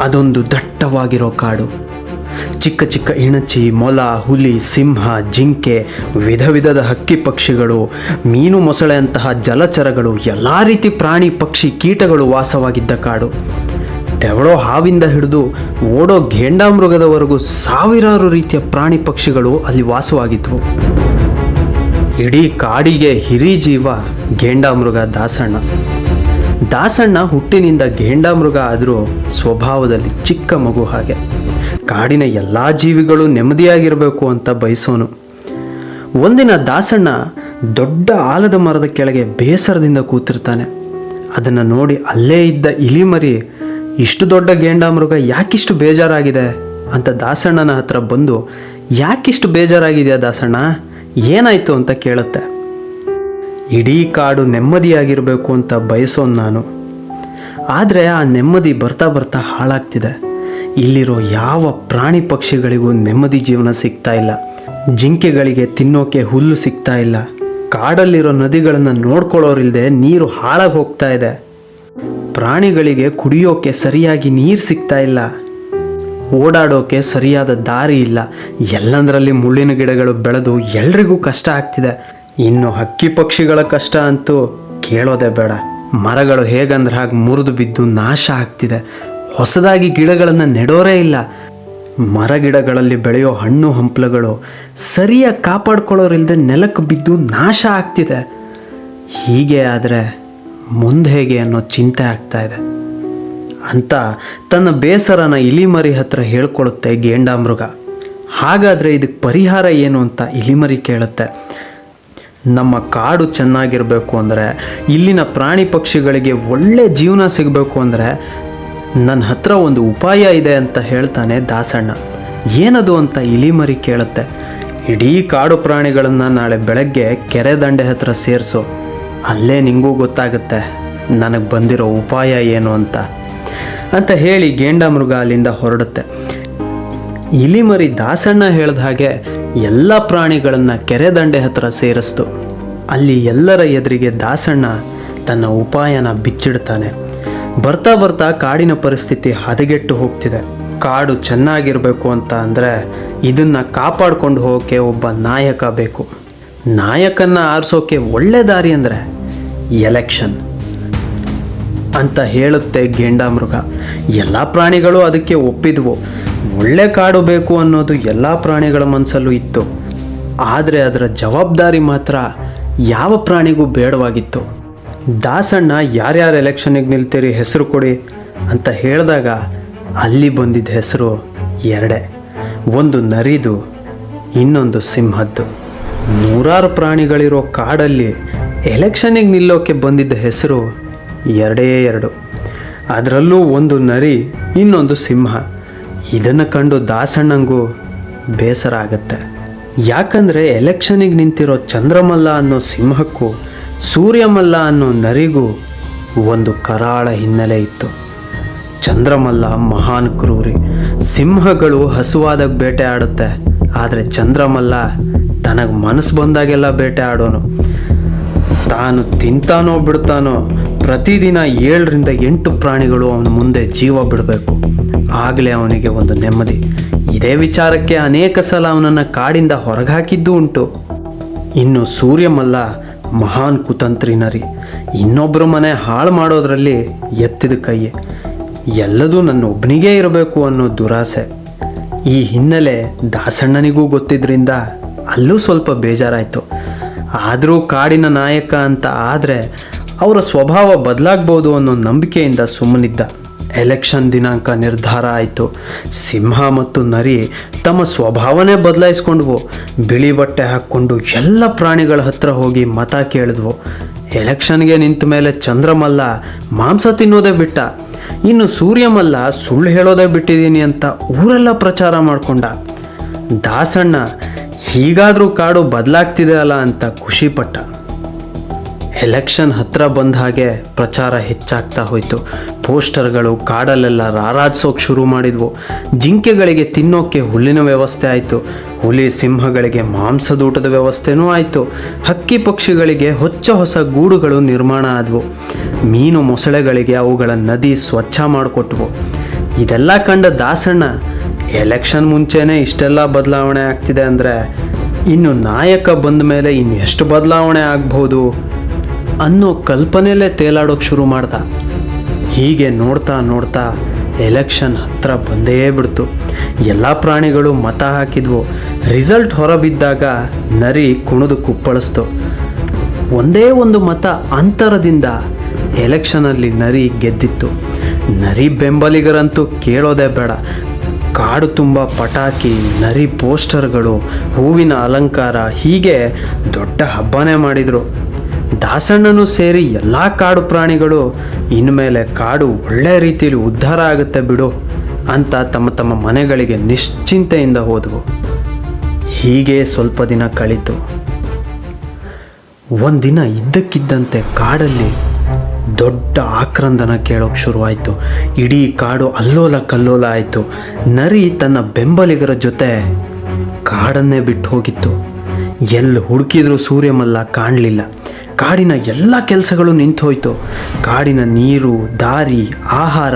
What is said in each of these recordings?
ಅದೊಂದು ದಟ್ಟವಾಗಿರೋ ಕಾಡು. ಚಿಕ್ಕ ಚಿಕ್ಕ ಇಣಚಿ, ಮೊಲ, ಹುಲಿ, ಸಿಂಹ, ಜಿಂಕೆ, ವಿಧ ವಿಧದ ಹಕ್ಕಿ ಪಕ್ಷಿಗಳು, ಮೀನು ಮೊಸಳೆಯಂತಹ ಜಲಚರಗಳು, ಎಲ್ಲ ರೀತಿ ಪ್ರಾಣಿ, ಪಕ್ಷಿ, ಕೀಟಗಳು ವಾಸವಾಗಿದ್ದ ಕಾಡು. ತೆವಳೋ ಹಾವಿಂದ ಹಿಡಿದು ಓಡೋ ಘೇಂಡಾಮೃಗದವರೆಗೂ ಸಾವಿರಾರು ರೀತಿಯ ಪ್ರಾಣಿ ಪಕ್ಷಿಗಳು ಅಲ್ಲಿ ವಾಸವಾಗಿದ್ವು. ಇಡೀ ಕಾಡಿಗೆ ಹಿರಿ ಜೀವ ಘೇಂಡಾಮೃಗ ದಾಸಣ್ಣ. ದಾಸಣ್ಣ ಹುಟ್ಟಿನಿಂದ ಗೇಂಡಾಮೃಗ ಆದರೂ ಸ್ವಭಾವದಲ್ಲಿ ಚಿಕ್ಕ ಮಗು ಹಾಗೆ. ಕಾಡಿನ ಎಲ್ಲ ಜೀವಿಗಳು ನೆಮ್ಮದಿಯಾಗಿರಬೇಕು ಅಂತ ಬಯಸೋನು. ಒಂದಿನ ದಾಸಣ್ಣ ದೊಡ್ಡ ಆಲದ ಮರದ ಕೆಳಗೆ ಬೇಸರದಿಂದ ಕೂತಿರ್ತಾನೆ. ಅದನ್ನು ನೋಡಿ ಅಲ್ಲೇ ಇದ್ದ ಇಲಿಮರಿ, ಇಷ್ಟು ದೊಡ್ಡ ಗೇಂಡಾಮೃಗ ಯಾಕಿಷ್ಟು ಬೇಜಾರಾಗಿದೆ? ಅಂತ ದಾಸಣ್ಣನ ಹತ್ರ ಬಂದು, ಯಾಕಿಷ್ಟು ಬೇಜಾರಾಗಿದೆಯಾ ದಾಸಣ್ಣ? ಏನಾಯಿತು? ಅಂತ ಕೇಳುತ್ತೆ. ಇಡೀ ಕಾಡು ನೆಮ್ಮದಿಯಾಗಿರಬೇಕು ಅಂತ ಬಯಸೋನು ನಾನು. ಆದರೆ ಆ ನೆಮ್ಮದಿ ಬರ್ತಾ ಬರ್ತಾ ಹಾಳಾಗ್ತಿದೆ. ಇಲ್ಲಿರೋ ಯಾವ ಪ್ರಾಣಿ ಪಕ್ಷಿಗಳಿಗೂ ನೆಮ್ಮದಿ ಜೀವನ ಸಿಗ್ತಾ ಇಲ್ಲ. ಜಿಂಕೆಗಳಿಗೆ ತಿನ್ನೋಕೆ ಹುಲ್ಲು ಸಿಗ್ತಾ ಇಲ್ಲ. ಕಾಡಲ್ಲಿರೋ ನದಿಗಳನ್ನು ನೋಡ್ಕೊಳ್ಳೋರಿಲ್ಲದೆ ನೀರು ಹಾಳಾಗಿ ಹೋಗ್ತಾ ಇದೆ. ಪ್ರಾಣಿಗಳಿಗೆ ಕುಡಿಯೋಕೆ ಸರಿಯಾಗಿ ನೀರು ಸಿಗ್ತಾ ಇಲ್ಲ. ಓಡಾಡೋಕೆ ಸರಿಯಾದ ದಾರಿ ಇಲ್ಲ. ಎಲ್ಲಂದರಲ್ಲಿ ಮುಳ್ಳಿನ ಗಿಡಗಳು ಬೆಳೆದು ಎಲ್ರಿಗೂ ಕಷ್ಟ ಆಗ್ತಿದೆ. ಇನ್ನು ಹಕ್ಕಿ ಪಕ್ಷಿಗಳ ಕಷ್ಟ ಅಂತೂ ಕೇಳೋದೇ ಬೇಡ. ಮರಗಳು ಹೇಗಂದ್ರೆ ಹಾಗೆ ಮುರಿದು ಬಿದ್ದು ನಾಶ ಆಗ್ತಿದೆ. ಹೊಸದಾಗಿ ಗಿಡಗಳನ್ನು ನೆಡೋರೇ ಇಲ್ಲ. ಮರ ಗಿಡಗಳಲ್ಲಿ ಬೆಳೆಯೋ ಹಣ್ಣು ಹಂಪಲುಗಳು ಸರಿಯಾಗಿ ಕಾಪಾಡ್ಕೊಳ್ಳೋರಿಲ್ಲದೆ ನೆಲಕ್ಕೆ ಬಿದ್ದು ನಾಶ ಆಗ್ತಿದೆ. ಹೀಗೆ ಆದರೆ ಮುಂದೆ ಹೇಗೆ ಅನ್ನೋ ಚಿಂತೆ ಆಗ್ತಾ ಇದೆ. ಅಂತ ತನ್ನ ಬೇಸರನ ಇಲಿಮರಿ ಹತ್ರ ಹೇಳ್ಕೊಳುತ್ತೆ ಗೇಂಡಾಮೃಗ. ಹಾಗಾದರೆ ಇದಕ್ಕೆ ಪರಿಹಾರ ಏನು ಅಂತ ಇಲಿಮರಿ ಕೇಳುತ್ತೆ. ನಮ್ಮ ಕಾಡು ಚೆನ್ನಾಗಿರಬೇಕು ಅಂದರೆ, ಇಲ್ಲಿನ ಪ್ರಾಣಿ ಪಕ್ಷಿಗಳಿಗೆ ಒಳ್ಳೆ ಜೀವನ ಸಿಗಬೇಕು ಅಂದರೆ ನನ್ನ ಹತ್ರ ಒಂದು ಉಪಾಯ ಇದೆ ಅಂತ ಹೇಳ್ತಾನೆ ದಾಸಣ್ಣ. ಏನದು ಅಂತ ಇಲಿಮರಿ ಕೇಳುತ್ತೆ. ಇಡೀ ಕಾಡು ಪ್ರಾಣಿಗಳನ್ನು ನಾಳೆ ಬೆಳಗ್ಗೆ ಕೆರೆ ದಂಡೆ ಹತ್ರ ಸೇರಿಸು. ಅಲ್ಲೇ ನಿಂಗೂ ಗೊತ್ತಾಗುತ್ತೆ ನನಗೆ ಬಂದಿರೋ ಉಪಾಯ ಏನು ಅಂತ. ಅಂತ ಹೇಳಿ ಗೇಂಡಾಮೃಗ ಅಲ್ಲಿಂದ ಹೊರಡುತ್ತೆ. ಇಲಿಮರಿ ದಾಸಣ್ಣ ಹೇಳ್ದ ಹಾಗೆ ಎಲ್ಲ ಪ್ರಾಣಿಗಳನ್ನು ಕೆರೆ ದಂಡೆ ಹತ್ರ ಸೇರಿಸ್ತು. ಅಲ್ಲಿ ಎಲ್ಲರ ಎದುರಿಗೆ ದಾಸಣ್ಣ ತನ್ನ ಉಪಾಯನ ಬಿಚ್ಚಿಡ್ತಾನೆ. ಬರ್ತಾ ಬರ್ತಾ ಕಾಡಿನ ಪರಿಸ್ಥಿತಿ ಹದಗೆಟ್ಟು ಹೋಗ್ತಿದೆ. ಕಾಡು ಚೆನ್ನಾಗಿರಬೇಕು ಅಂತ ಅಂದರೆ ಇದನ್ನು ಕಾಪಾಡ್ಕೊಂಡು ಹೋಗೋಕ್ಕೆ ಒಬ್ಬ ನಾಯಕ ಬೇಕು. ನಾಯಕನ್ನು ಆರಿಸೋಕೆ ಒಳ್ಳೆ ದಾರಿ ಅಂದರೆ ಎಲೆಕ್ಷನ್ ಅಂತ ಹೇಳುತ್ತೆ ಗೇಂಡಾಮೃಗ. ಎಲ್ಲ ಪ್ರಾಣಿಗಳು ಅದಕ್ಕೆ ಒಪ್ಪಿದ್ವು. ಒಳ್ಳೆ ಕಾಡು ಬೇಕು ಅನ್ನೋದು ಎಲ್ಲ ಪ್ರಾಣಿಗಳ ಮನಸ್ಸಲ್ಲೂ ಇತ್ತು. ಆದರೆ ಅದರ ಜವಾಬ್ದಾರಿ ಮಾತ್ರ ಯಾವ ಪ್ರಾಣಿಗೂ ಬೇಡವಾಗಿತ್ತು. ದಾಸಣ್ಣ ಯಾರ್ಯಾರು ಎಲೆಕ್ಷನಿಗೆ ನಿಲ್ತೀರಿ ಹೆಸರು ಕೊಡಿ ಅಂತ ಹೇಳಿದಾಗ ಅಲ್ಲಿ ಬಂದಿದ್ದ ಹೆಸರು ಎರಡೇ. ಒಂದು ನರಿದು, ಇನ್ನೊಂದು ಸಿಂಹದ್ದು. ನೂರಾರು ಪ್ರಾಣಿಗಳಿರೋ ಕಾಡಲ್ಲಿ ಎಲೆಕ್ಷನಿಗೆ ನಿಲ್ಲೋಕೆ ಬಂದಿದ್ದ ಹೆಸರು ಎರಡೇ ಎರಡು. ಅದರಲ್ಲೂ ಒಂದು ನರಿ, ಇನ್ನೊಂದು ಸಿಂಹ. ಇದನ್ನು ಕಂಡು ದಾಸಣ್ಣಂಗೂ ಬೇಸರ ಆಗುತ್ತೆ. ಯಾಕಂದರೆ ಎಲೆಕ್ಷನಿಗೆ ನಿಂತಿರೋ ಚಂದ್ರಮಲ್ಲ ಅನ್ನೋ ಸಿಂಹಕ್ಕೂ ಸೂರ್ಯಮಲ್ಲ ಅನ್ನೋ ನರಿಗೂ ಒಂದು ಕರಾಳ ಹಿನ್ನೆಲೆ ಇತ್ತು. ಚಂದ್ರಮಲ್ಲ ಮಹಾನ್ ಕ್ರೂರಿ. ಸಿಂಹಗಳು ಹಸುವಾದಾಗ ಬೇಟೆ ಆಡುತ್ತೆ. ಆದರೆ ಚಂದ್ರಮಲ್ಲ ತನಗೆ ಮನಸ್ಸು ಬಂದಾಗೆಲ್ಲ ಬೇಟೆ ಆಡೋನು. ತಾನು ತಿಂತಾನೋ ಬಿಡ್ತಾನೋ ಪ್ರತಿದಿನ ಏಳರಿಂದ ಎಂಟು ಪ್ರಾಣಿಗಳು ಅವನ ಮುಂದೆ ಜೀವ ಬಿಡಬೇಕು. ಆಗಲೇ ಅವನಿಗೆ ಒಂದು ನೆಮ್ಮದಿ. ಇದೇ ವಿಚಾರಕ್ಕೆ ಅನೇಕ ಸಲ ಅವನನ್ನು ಕಾಡಿಂದ ಹೊರಗೆ ಹಾಕಿದ್ದೂ ಉಂಟು. ಇನ್ನು ಸೂರ್ಯಮಲ್ಲ ಮಹಾನ್ ಕುತಂತ್ರಿ ನರಿ. ಇನ್ನೊಬ್ಬರ ಮನೆ ಹಾಳು ಮಾಡೋದ್ರಲ್ಲಿ ಎತ್ತಿದ ಕೈಯೇ. ಎಲ್ಲದೂ ನನ್ನ ಒಬ್ಬನಿಗೇ ಇರಬೇಕು ಅನ್ನೋ ದುರಾಸೆ. ಈ ಹಿನ್ನೆಲೆ ದಾಸಣ್ಣನಿಗೂ ಗೊತ್ತಿದ್ದರಿಂದ ಅಲ್ಲೂ ಸ್ವಲ್ಪ ಬೇಜಾರಾಯಿತು. ಆದರೂ ಕಾಡಿನ ನಾಯಕ ಅಂತ ಆದರೆ ಅವರ ಸ್ವಭಾವ ಬದಲಾಗ್ಬೋದು ಅನ್ನೋ ನಂಬಿಕೆಯಿಂದ ಸುಮ್ಮನಿದ್ದ. ಎಲೆಕ್ಷನ್ ದಿನಾಂಕ ನಿರ್ಧಾರ ಆಯಿತು. ಸಿಂಹ ಮತ್ತು ನರಿ ತಮ್ಮ ಸ್ವಭಾವನೇ ಬದಲಾಯಿಸ್ಕೊಂಡ್ವು. ಬಿಳಿ ಬಟ್ಟೆ ಹಾಕ್ಕೊಂಡು ಎಲ್ಲ ಪ್ರಾಣಿಗಳ ಹತ್ರ ಹೋಗಿ ಮತ ಕೇಳಿದ್ವು. ಎಲೆಕ್ಷನ್ಗೆ ನಿಂತ ಮೇಲೆ ಚಂದ್ರಮಲ್ಲ ಮಾಂಸ ತಿನ್ನೋದೇ ಬಿಟ್ಟ. ಇನ್ನು ಸೂರ್ಯಮಲ್ಲ ಸುಳ್ಳು ಹೇಳೋದೇ ಬಿಟ್ಟಿದ್ದೀನಿ ಅಂತ ಊರೆಲ್ಲ ಪ್ರಚಾರ ಮಾಡಿಕೊಂಡ. ದಾಸಣ್ಣ, ಹೀಗಾದರೂ ಕಾಡು ಬದಲಾಗ್ತಿದೆ ಅಲ್ಲ ಅಂತ ಖುಷಿಪಟ್ಟ ಎಲೆಕ್ಷನ್ ಹತ್ತಿರ ಬಂದ ಹಾಗೆ ಪ್ರಚಾರ ಹೆಚ್ಚಾಗ್ತಾ ಹೋಯಿತು. ಪೋಸ್ಟರ್ಗಳು ಕಾಡಲ್ಲೆಲ್ಲ ರಾರಾಜಿಸೋಕೆ ಶುರು ಮಾಡಿದ್ವು. ಜಿಂಕೆಗಳಿಗೆ ತಿನ್ನೋಕ್ಕೆ ಹುಲ್ಲಿನ ವ್ಯವಸ್ಥೆ ಆಯಿತು. ಹುಲಿ ಸಿಂಹಗಳಿಗೆ ಮಾಂಸದೂಟದ ವ್ಯವಸ್ಥೆನೂ ಆಯಿತು. ಹಕ್ಕಿ ಪಕ್ಷಿಗಳಿಗೆ ಹೊಚ್ಚ ಹೊಸ ಗೂಡುಗಳು ನಿರ್ಮಾಣ ಆದವು. ಮೀನು ಮೊಸಳೆಗಳಿಗೆ ಅವುಗಳ ನದಿ ಸ್ವಚ್ಛ ಮಾಡಿಕೊಟ್ವು. ಇದೆಲ್ಲ ಕಂಡ ದಾಸಣ್ಣ ಎಲೆಕ್ಷನ್ ಮುಂಚೆನೇ ಇಷ್ಟೆಲ್ಲ ಬದಲಾವಣೆ ಆಗ್ತಿದೆ ಅಂದರೆ, ಇನ್ನು ನಾಯಕ ಬಂದ ಮೇಲೆ ಇನ್ನು ಎಷ್ಟು ಬದಲಾವಣೆ ಆಗ್ಬೋದು? ಅನ್ನೋ ಕಲ್ಪನೆಯಲ್ಲೇ ತೇಲಾಡೋಕೆ ಶುರು ಮಾಡ್ದ. ಹೀಗೆ ನೋಡ್ತಾ ನೋಡ್ತಾ ಎಲೆಕ್ಷನ್ ಹತ್ರ ಬಂದೇ ಬಿಡ್ತು. ಎಲ್ಲ ಪ್ರಾಣಿಗಳು ಮತ ಹಾಕಿದ್ವು. ರಿಸಲ್ಟ್ ಹೊರಬಿದ್ದಾಗ ನರಿ ಕುಣಿದು ಕುಪ್ಪಳಿಸ್ತು. ಒಂದೇ ಒಂದು ಮತ ಅಂತರದಿಂದ ಎಲೆಕ್ಷನಲ್ಲಿ ನರಿ ಗೆದ್ದಿತ್ತು. ನರಿ ಬೆಂಬಲಿಗರಂತೂ ಕೇಳೋದೇ ಬೇಡ. ಕಾಡು ತುಂಬ ಪಟಾಕಿ, ನರಿ ಪೋಸ್ಟರ್ಗಳು, ಹೂವಿನ ಅಲಂಕಾರ ಹೀಗೆ ದೊಡ್ಡ ಹಬ್ಬನೇ ಮಾಡಿದರು. ದಾಸಣ್ಣನೂ ಸೇರಿ ಎಲ್ಲ ಕಾಡು ಪ್ರಾಣಿಗಳು ಇನ್ಮೇಲೆ ಕಾಡು ಒಳ್ಳೆ ರೀತಿಯಲ್ಲಿ ಉದ್ಧಾರ ಆಗುತ್ತೆ ಬಿಡು ಅಂತ ತಮ್ಮ ತಮ್ಮ ಮನೆಗಳಿಗೆ ನಿಶ್ಚಿಂತೆಯಿಂದ ಹೋದವು. ಹೀಗೆ ಸ್ವಲ್ಪ ದಿನ ಕಳೀತು ಒಂದಿನ ಇದ್ದಕ್ಕಿದ್ದಂತೆ ಕಾಡಲ್ಲಿ ದೊಡ್ಡ ಆಕ್ರಂದನ ಕೇಳೋಕೆ ಶುರುವಾಯಿತು. ಇಡೀ ಕಾಡು ಅಲ್ಲೋಲ ಕಲ್ಲೋಲ ಆಯಿತು. ನರಿ ತನ್ನ ಬೆಂಬಲಿಗರ ಜೊತೆ ಕಾಡನ್ನೇ ಬಿಟ್ಟು ಹೋಗಿತ್ತು. ಎಲ್ಲಿ ಹುಡುಕಿದ್ರೂ ಸೂರ್ಯಮಲ್ಲ ಕಾಣಲಿಲ್ಲ. ಕಾಡಿನ ಎಲ್ಲ ಕೆಲಸಗಳು ನಿಂತು ಹೋಯ್ತು. ಕಾಡಿನ ನೀರು, ದಾರಿ, ಆಹಾರ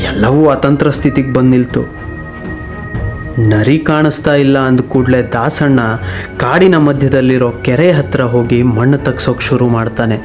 ಎಲ್ಲವೂ ಅತಂತ್ರ ಸ್ಥಿತಿಗೆ ಬಂದು ನಿಲ್ತು ನರಿ ಕಾಣಿಸ್ತಾ ಇಲ್ಲ ಅಂದ ಕೂಡಲೇ ದಾಸಣ್ಣ ಕಾಡಿನ ಮಧ್ಯದಲ್ಲಿರೋ ಕೆರೆ ಹತ್ರ ಹೋಗಿ ಮಣ್ಣು ತಗ್ಸೋಕೆ ಶುರು ಮಾಡ್ತಾನೆ.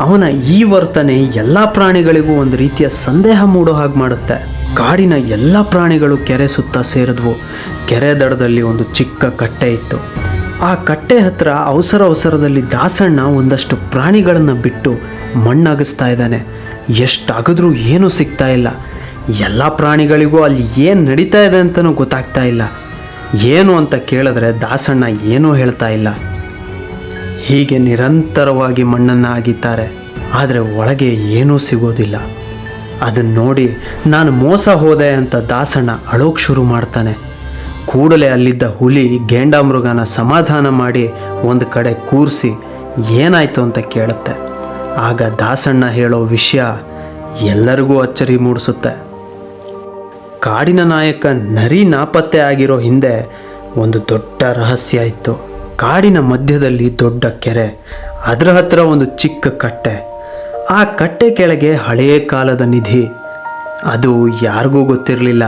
ಅವನ ಈ ವರ್ತನೆ ಎಲ್ಲ ಪ್ರಾಣಿಗಳಿಗೂ ಒಂದು ರೀತಿಯ ಸಂದೇಹ ಮೂಡೋ ಹಾಗೆ ಮಾಡುತ್ತೆ. ಕಾಡಿನ ಎಲ್ಲ ಪ್ರಾಣಿಗಳು ಕೆರೆ ಸುತ್ತ ಸೇರಿದ್ವು. ಕೆರೆ ದಡದಲ್ಲಿ ಒಂದು ಚಿಕ್ಕ ಕಟ್ಟೆ ಇತ್ತು. ಆ ಕಟ್ಟೆ ಹತ್ರ ಅವಸರ ಅವಸರದಲ್ಲಿ ದಾಸಣ್ಣ ಒಂದಷ್ಟು ಪ್ರಾಣಿಗಳನ್ನು ಬಿಟ್ಟು ಮಣ್ಣಾಗಿಸ್ತಾ ಇದ್ದಾನೆ. ಎಷ್ಟಾಗಿದ್ರೂ ಏನೂ ಸಿಗ್ತಾ ಇಲ್ಲ. ಎಲ್ಲ ಪ್ರಾಣಿಗಳಿಗೂ ಅಲ್ಲಿ ಏನು ನಡೀತಾ ಇದೆ ಅಂತಲೂ ಗೊತ್ತಾಗ್ತಾ ಇಲ್ಲ. ಏನು ಅಂತ ಕೇಳಿದ್ರೆ ದಾಸಣ್ಣ ಏನೂ ಹೇಳ್ತಾ ಇಲ್ಲ. ಹೀಗೆ ನಿರಂತರವಾಗಿ ಮಣ್ಣನ್ನು ಆಗಿದ್ದಾರೆ ಆದರೆ ಒಳಗೆ ಏನೂ ಸಿಗೋದಿಲ್ಲ. ಅದನ್ನು ನೋಡಿ ನಾನು ಮೋಸ ಹೋದೆ ಅಂತ ದಾಸಣ್ಣ ಅಳೋಕ್ ಶುರು ಮಾಡ್ತಾನೆ. ಕೂಡಲೇ ಅಲ್ಲಿದ್ದ ಹುಲಿ ಗೇಂಡಾಮೃಗನ ಸಮಾಧಾನ ಮಾಡಿ ಒಂದು ಕಡೆ ಕೂರಿಸಿ ಏನಾಯಿತು ಅಂತ ಕೇಳುತ್ತೆ. ಆಗ ದಾಸಣ್ಣ ಹೇಳೋ ವಿಷಯ ಎಲ್ಲರಿಗೂ ಅಚ್ಚರಿ ಮೂಡಿಸುತ್ತೆ. ಕಾಡಿನ ನಾಯಕ ನರಿ ನಾಪತ್ತೆ ಆಗಿರೋ ಹಿಂದೆ ಒಂದು ದೊಡ್ಡ ರಹಸ್ಯ ಇತ್ತು. ಕಾಡಿನ ಮಧ್ಯದಲ್ಲಿ ದೊಡ್ಡ ಕೆರೆ, ಅದರ ಹತ್ರ ಒಂದು ಚಿಕ್ಕ ಕಟ್ಟೆ. ಆ ಕಟ್ಟೆ ಕೆಳಗೆ ಹಳೆಯ ಕಾಲದ ನಿಧಿ. ಅದು ಯಾರಿಗೂ ಗೊತ್ತಿರಲಿಲ್ಲ.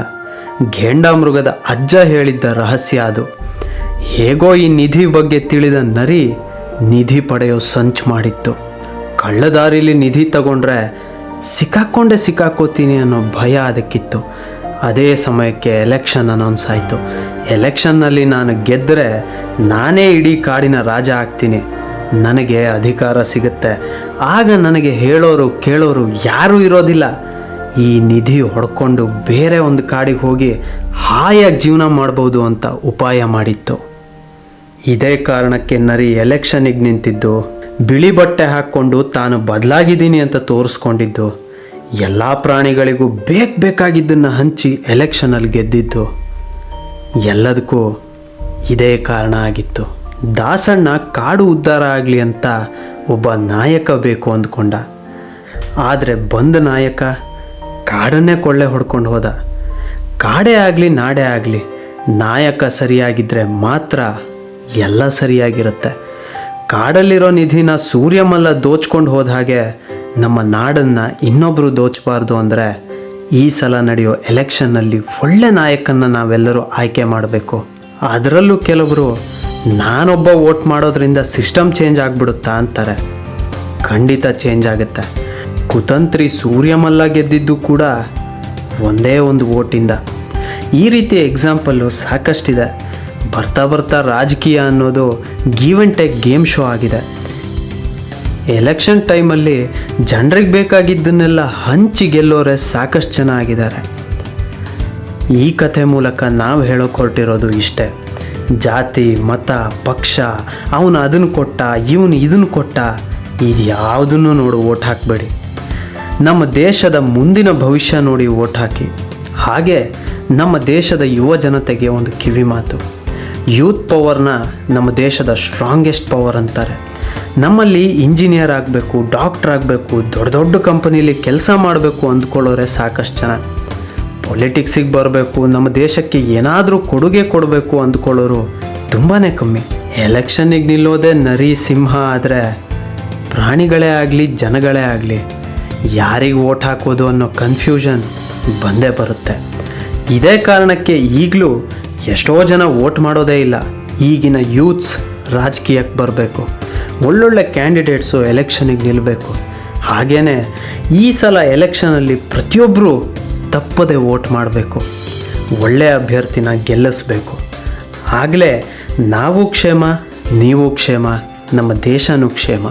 ಘೇಂಡಾಮೃಗದ ಅಜ್ಜ ಹೇಳಿದ್ದ ರಹಸ್ಯ ಅದು. ಹೇಗೋ ಈ ನಿಧಿ ಬಗ್ಗೆ ತಿಳಿದ ನರಿ ನಿಧಿ ಪಡೆಯೋ ಸಂಚು ಮಾಡಿತ್ತು. ಕಳ್ಳದಾರಿಲಿ ನಿಧಿ ತಗೊಂಡ್ರೆ ಸಿಕ್ಕಾಕ್ಕೊಂಡೆ ಸಿಕ್ಕಾಕೋತೀನಿ ಅನ್ನೋ ಭಯ ಅದಕ್ಕಿತ್ತು. ಅದೇ ಸಮಯಕ್ಕೆ ಎಲೆಕ್ಷನ್ ಅನೌನ್ಸ್ ಆಯಿತು. ಎಲೆಕ್ಷನ್ನಲ್ಲಿ ನಾನು ಗೆದ್ದರೆ ನಾನೇ ಇಡೀ ಕಾಡಿನ ರಾಜ ಆಗ್ತೀನಿ. ನನಗೆ ಅಧಿಕಾರ ಸಿಗುತ್ತೆ. ಆಗ ನನಗೆ ಹೇಳೋರು ಕೇಳೋರು ಯಾರೂ ಇರೋದಿಲ್ಲ. ಈ ನಿಧಿ ಹೊಡ್ಕೊಂಡು ಬೇರೆ ಒಂದು ಕಾಡಿಗೆ ಹೋಗಿ ಹಾಯಾಗಿ ಜೀವನ ಮಾಡ್ಬೋದು ಅಂತ ಉಪಾಯ ಮಾಡಿತ್ತು. ಇದೇ ಕಾರಣಕ್ಕೆ ನರಿ ಎಲೆಕ್ಷನಿಗೆ ನಿಂತಿದ್ದು, ಬಿಳಿ ಬಟ್ಟೆ ಹಾಕ್ಕೊಂಡು ತಾನು ಬದಲಾಗಿದ್ದೀನಿ ಅಂತ ತೋರಿಸ್ಕೊಂಡಿದ್ದು, ಎಲ್ಲ ಪ್ರಾಣಿಗಳಿಗೂ ಬೇಕು ಬೇಕಾಗಿದ್ದನ್ನು ಹಂಚಿ ಎಲೆಕ್ಷನಲ್ಲಿ ಗೆದ್ದಿದ್ದು. ಎಲ್ಲದಕ್ಕೂ ಇದೇ ಕಾರಣ ಆಗಿತ್ತು. ದಾಸಣ್ಣ ಕಾಡು ಉದ್ಧಾರ ಆಗಲಿ ಅಂತ ಒಬ್ಬ ನಾಯಕ ಬೇಕು ಅಂದ್ಕೊಂಡ. ಆದರೆ ಬಂದ ನಾಯಕ ಕಾಡನ್ನೇ ಕೊಳ್ಳೆ ಹೊಡ್ಕೊಂಡು ಹೋದ. ಕಾಡೇ ಆಗಲಿ, ನಾಡೇ ಆಗಲಿ, ನಾಯಕ ಸರಿಯಾಗಿದ್ದರೆ ಮಾತ್ರ ಎಲ್ಲ ಸರಿಯಾಗಿರುತ್ತೆ. ಕಾಡಲ್ಲಿರೋ ನಿಧಿನ ಸೂರ್ಯಮಲ್ಲ ದೋಚ್ಕೊಂಡು ಹೋದ ಹಾಗೆ ನಮ್ಮ ನಾಡನ್ನು ಇನ್ನೊಬ್ಬರು ದೋಚಬಾರ್ದು ಅಂದರೆ ಈ ಸಲ ನಡೆಯೋ ಎಲೆಕ್ಷನ್ನಲ್ಲಿ ಒಳ್ಳೆ ನಾಯಕನ ನಾವೆಲ್ಲರೂ ಆಯ್ಕೆ ಮಾಡಬೇಕು. ಅದರಲ್ಲೂ ಕೆಲವರು, ನಾನೊಬ್ಬ ವೋಟ್ ಮಾಡೋದ್ರಿಂದ ಸಿಸ್ಟಮ್ ಚೇಂಜ್ ಆಗಿಬಿಡುತ್ತಾ ಅಂತಾರೆ. ಖಂಡಿತ ಚೇಂಜ್ ಆಗುತ್ತೆ. ಕುತಂತ್ರಿ ಸೂರ್ಯಮಲ್ಲ ಗೆದ್ದಿದ್ದು ಕೂಡ ಒಂದೇ ಒಂದು ಓಟಿಂದ. ಈ ರೀತಿ ಎಕ್ಸಾಂಪಲ್ಲು ಸಾಕಷ್ಟಿದೆ. ಬರ್ತಾ ಬರ್ತಾ ರಾಜಕೀಯ ಅನ್ನೋದು give and take game show ಆಗಿದೆ. ಎಲೆಕ್ಷನ್ ಟೈಮಲ್ಲಿ ಜನರಿಗೆ ಬೇಕಾಗಿದ್ದನ್ನೆಲ್ಲ ಹಂಚಿ ಗೆಲ್ಲೋರೆ ಸಾಕಷ್ಟು ಜನ ಆಗಿದ್ದಾರೆ. ಈ ಕಥೆ ಮೂಲಕ ನಾವು ಹೇಳೋಕೆ ಹೊರಟಿರೋದು ಇಷ್ಟೇ. ಜಾತಿ, ಮತ, ಪಕ್ಷ, ಅವನು ಅದನ್ನು ಕೊಟ್ಟ, ಇವನು ಇದನ್ನು ಕೊಟ್ಟ ಇದು ಯಾವುದನ್ನು ನೋಡು ಓಟ್ ಹಾಕಬೇಡಿ. ನಮ್ಮ ದೇಶದ ಮುಂದಿನ ಭವಿಷ್ಯ ನೋಡಿ ಓಟ್ ಹಾಕಿ. ಹಾಗೆ ನಮ್ಮ ದೇಶದ ಯುವ ಜನತೆಗೆ ಒಂದು ಕಿವಿ ಮಾತು. ಯೂತ್ ಪವರ್ನ ನಮ್ಮ ದೇಶದ ಸ್ಟ್ರಾಂಗೆಸ್ಟ್ ಪವರ್ ಅಂತಾರೆ. ನಮ್ಮಲ್ಲಿ ಇಂಜಿನಿಯರ್ ಆಗಬೇಕು, ಡಾಕ್ಟ್ರ್ ಆಗಬೇಕು, ದೊಡ್ಡ ದೊಡ್ಡ ಕಂಪನಿಲಿ ಕೆಲಸ ಮಾಡಬೇಕು ಅಂದ್ಕೊಳ್ಳೋರೆ ಸಾಕಷ್ಟು ಜನ. ಪೊಲಿಟಿಕ್ಸಿಗೆ ಬರಬೇಕು, ನಮ್ಮ ದೇಶಕ್ಕೆ ಏನಾದರೂ ಕೊಡುಗೆ ಕೊಡಬೇಕು ಅಂದ್ಕೊಳ್ಳೋರು ತುಂಬಾ ಕಮ್ಮಿ. ಎಲೆಕ್ಷನ್ನಿಗೆ ನಿಲ್ಲೋದೇ ನರಿ ಸಿಂಹ ಆದರೆ ಪ್ರಾಣಿಗಳೇ ಆಗಲಿ, ಜನಗಳೇ ಆಗಲಿ. ಯಾರಿಗೆ ಓಟ್ ಹಾಕೋದು ಅನ್ನೋ ಕನ್ಫ್ಯೂಷನ್ ಬಂದೇ ಬರುತ್ತೆ. ಇದೇ ಕಾರಣಕ್ಕೆ ಈಗಲೂ ಎಷ್ಟೋ ಜನ ವೋಟ್ ಮಾಡೋದೇ ಇಲ್ಲ. ಈಗಿನ ಯೂತ್ಸ್ ರಾಜಕೀಯಕ್ಕೆ ಬರಬೇಕು. ಒಳ್ಳೊಳ್ಳೆ ಕ್ಯಾಂಡಿಡೇಟ್ಸು ಎಲೆಕ್ಷನಿಗೆ ನಿಲ್ಲಬೇಕು ಹಾಗೇ ಈ ಸಲ ಎಲೆಕ್ಷನಲ್ಲಿ ಪ್ರತಿಯೊಬ್ಬರೂ ತಪ್ಪದೆ ವೋಟ್ ಮಾಡಬೇಕು. ಒಳ್ಳೆಯ ಅಭ್ಯರ್ಥಿನ ಗೆಲ್ಲಿಸ್ಬೇಕು. ಆಗಲೇ ನಾವು ಕ್ಷೇಮ, ನೀವು ಕ್ಷೇಮ, ನಮ್ಮ ದೇಶನೂ ಕ್ಷೇಮ.